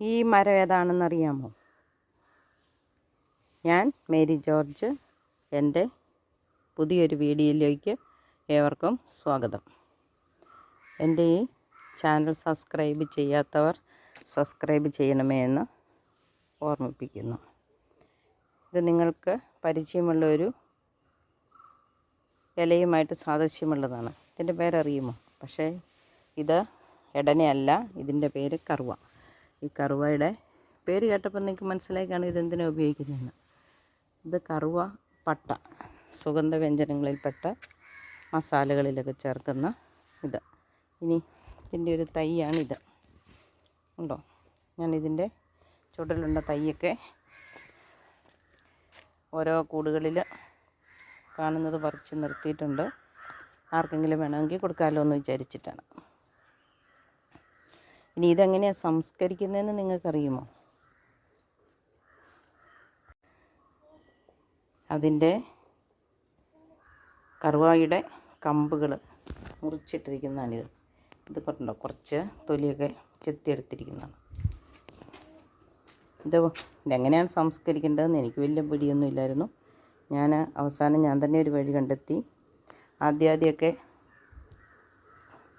ഈ മരം ഏതാണെന്നറിയാമോ? ഞാൻ മേരി ജോർജ് എന്റെ പുതിയൊരു വീഡിയോയിലേക്ക് ഏവർക്കും സ്വാഗതം. എന്റെ ഈ ചാനൽ സബ്സ്ക്രൈബ് ചെയ്യാത്തവർ സബ്സ്ക്രൈബ് ചെയ്യണമേ എന്ന് ഓർമ്മിപ്പിക്കുന്നു. ഇത് നിങ്ങൾക്ക് പരിചയമുള്ള ഒരു ഇലയുമായിട്ട് സാദൃശ്യമുള്ളതാണ്. ഇതിന്റെ പേരറിയുമോ? പക്ഷേ ഇത് എടനയല്ല ഇതിന്റെ പേര് കറുവ. ഈ കറുവയുടെ പേര് കേട്ടപ്പോൾ നിങ്ങൾക്ക് മനസ്സിലായി കാണും ഇതെന്തിനാണ് ഉപയോഗിക്കുന്നതെന്ന്. ഇത് കറുവ പട്ട സുഗന്ധ വ്യഞ്ജനങ്ങളിൽപ്പെട്ട മസാലകളിലൊക്കെ ചേർക്കുന്ന ഇത്. ഇനി ഇതിന്റെ ഒരു തൈയാണിത്. ഉണ്ടോ? ഞാനിതിന്റെ ചുടലുണ്ട തൈയൊക്കെ ഓരോ കൂടുകളിൽ കാണുന്നത് പറിച്ച് നിർത്തിയിട്ടുണ്ട്. ആർക്കെങ്കിലും വേണമെങ്കിൽ കൊടുക്കാമല്ലോ എന്ന് വിചാരിച്ചിട്ടാണ്. ഇനി ഇതെങ്ങനെയാണ് സംസ്കരിക്കുന്നതെന്ന് നിങ്ങൾക്കറിയുമോ? അതിന്റെ കറുവായുടെ കമ്പുകൾ മുറിച്ചിട്ടിരിക്കുന്നതാണിത്. ഇത് കണ്ടോ? കുറച്ച് തൊലിയൊക്കെ ചെത്തിയെടുത്തിരിക്കുന്നതാണ്. ഇത് ഇതെങ്ങനെയാണ് സംസ്കരിക്കേണ്ടതെന്ന് എനിക്ക് വലിയ പിടിയൊന്നും ഇല്ലായിരുന്നു. ഞാൻ അവസാനം ഞാൻ തന്നെ ഒരു വഴി കണ്ടെത്തി. ആദ്യാദ്യമൊക്കെ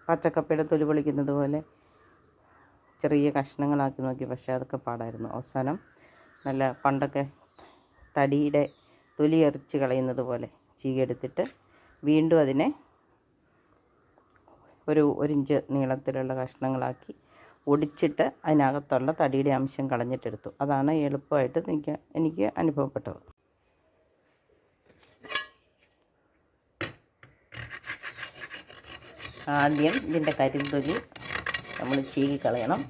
പച്ചക്കപ്പയുടെ തൊലി പൊളിക്കുന്നത് പോലെ ചെറിയ കഷ്ണങ്ങളാക്കി നോക്കി പക്ഷേ അതൊക്കെ പാടായിരുന്നു. അവസാനം നല്ല പണ്ടൊക്കെ തടിയുടെ തൊലി എറിച്ച് കളയുന്നത് പോലെ ചീകെടുത്തിട്ട് വീണ്ടും അതിനെ ഒരു ഒരു ഇഞ്ച് നീളത്തിലുള്ള കഷ്ണങ്ങളാക്കി ഒടിച്ചിട്ട് അതിനകത്തുള്ള തടിയുടെ അംശം കളഞ്ഞിട്ടെടുത്തു. അതാണ് എളുപ്പമായിട്ട് എനിക്ക് എനിക്ക് അനുഭവപ്പെട്ടത്. ആദ്യം ഇതിന്റെ കരിന്തൊലി നമ്മൾ ചീകി കളയണം.